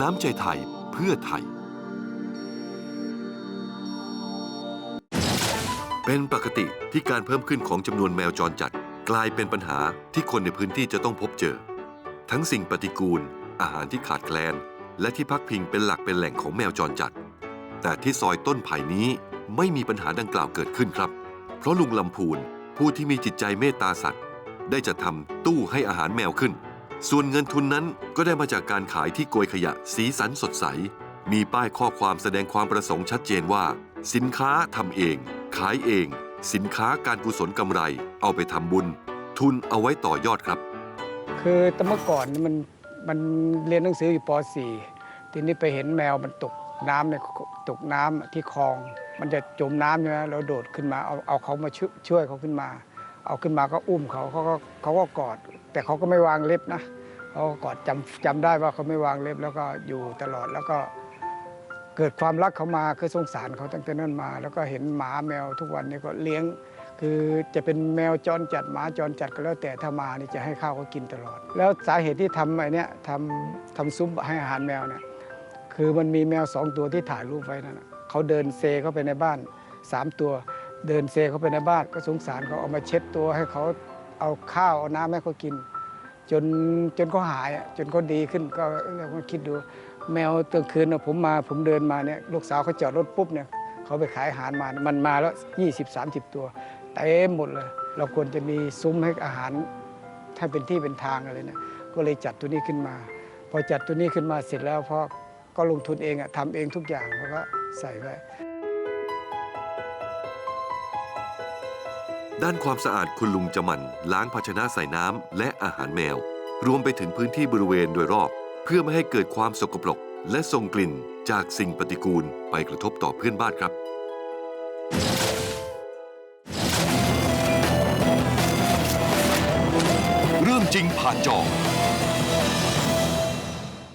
น้ำใจไทยเพื่อไทย เป็นปกติที่การเพิ่มขึ้นของจำนวนแมวจรจัดกลายเป็นปัญหาที่คนในพื้นที่จะต้องพบเจอ ทั้งสิ่งปฏิกูล อาหารที่ขาดแคลน และที่พักพิงเป็นหลักเป็นแหล่งของแมวจรจัด แต่ที่ซอยต้นไผ่นี้ไม่มีปัญหาดังกล่าวเกิดขึ้นครับ เพราะลุงลำพูนผู้ที่มีจิตใจเมตตาสัตว์ ได้จะทำตู้ให้อาหารแมวขึ้น ส่วนเงินทุนนั้นก็ได้มาจากการขายที่โกยขยะสีสันสดใส มีป้ายข้อความแสดงความประสงค์ชัดเจนว่า สินค้าทำเอง ขายเอง สินค้าการกุศลกำไร เอาไปทำบุญ ทุนเอาไว้ต่อยอดครับ คือแต่เมื่อก่อนมันมันเรียนหนังสืออยู่ป .4 ทีนี้ไปเห็นแมวมันตกน้ำในตกน้ำที่คลอง มันจะจมน้ำใช่ไหมเราโดดขึ้นมาเอาเอาเขามาช่วยช่วยเขาขึ้นมา เอาขึ้นมาก็อุ้มเขาเขาก็เขาก็กอด แต่เขาก็ไม่วางเล็บนะเขากอดจำจำได้ว่าเขาไม่วางเล็บแล้วก็อยู่ตลอดแล้วก็เกิดความรักเขามาคือสงสารเขาตั้งแต่นั้นมา แล้วก็เห็นหมาแมวทุกวันนี้ก็เลี้ยง คือจะเป็นแมวจรจัดหมาจรจัดก็แล้วแต่ถ้ามานี่จะให้ข้าวเขากินตลอด แล้วสาเหตุที่ทำไอ้นี้ยทำทำซุ้มให้อาหารแมวเนี่ยคือมันมีแมวสองตัวที่ถ่ายรูปไว้นั่นเขาเดินเซเข้าไปในบ้านสามตัว เดินเซเข้าไปในบ้านก็สงสารเขาเอามาเช็ดตัวให้เขา เอาข้าวเอาน้ำให้เขากิน จนจนเขาหายจนเขาดีขึ้นก็เราก็คิดดู แมวตอนคืนผมมาผมเดินมาเนี่ยลูกสาวเขาจอดรถปุ๊บเนี่ยเขาไปขายอาหารมามันมาแล้ว 20-30 ตัวเต็มหมดเลย เราควรจะมีซุ้มให้อาหารถ้าเป็นที่เป็นทางอะไรเนี่ยก็เลยจัดตัวนี้ขึ้นมา พอจัดตัวนี้ขึ้นมาเสร็จแล้วพราะก็ลงทุนเองอะทำเองทุกอย่างแล้วก็ใส่ไว้ ด้านความสะอาดคุณลุงจะหมั่นล้างภาชนะใส่น้ำและอาหารแมว รวมไปถึงพื้นที่บริเวณโดยรอบ เพื่อไม่ให้เกิดความสกปรก และส่งกลิ่นจากสิ่งปฏิกูลไปกระทบต่อเพื่อนบ้านครับ เรื่องจริงผ่านจอ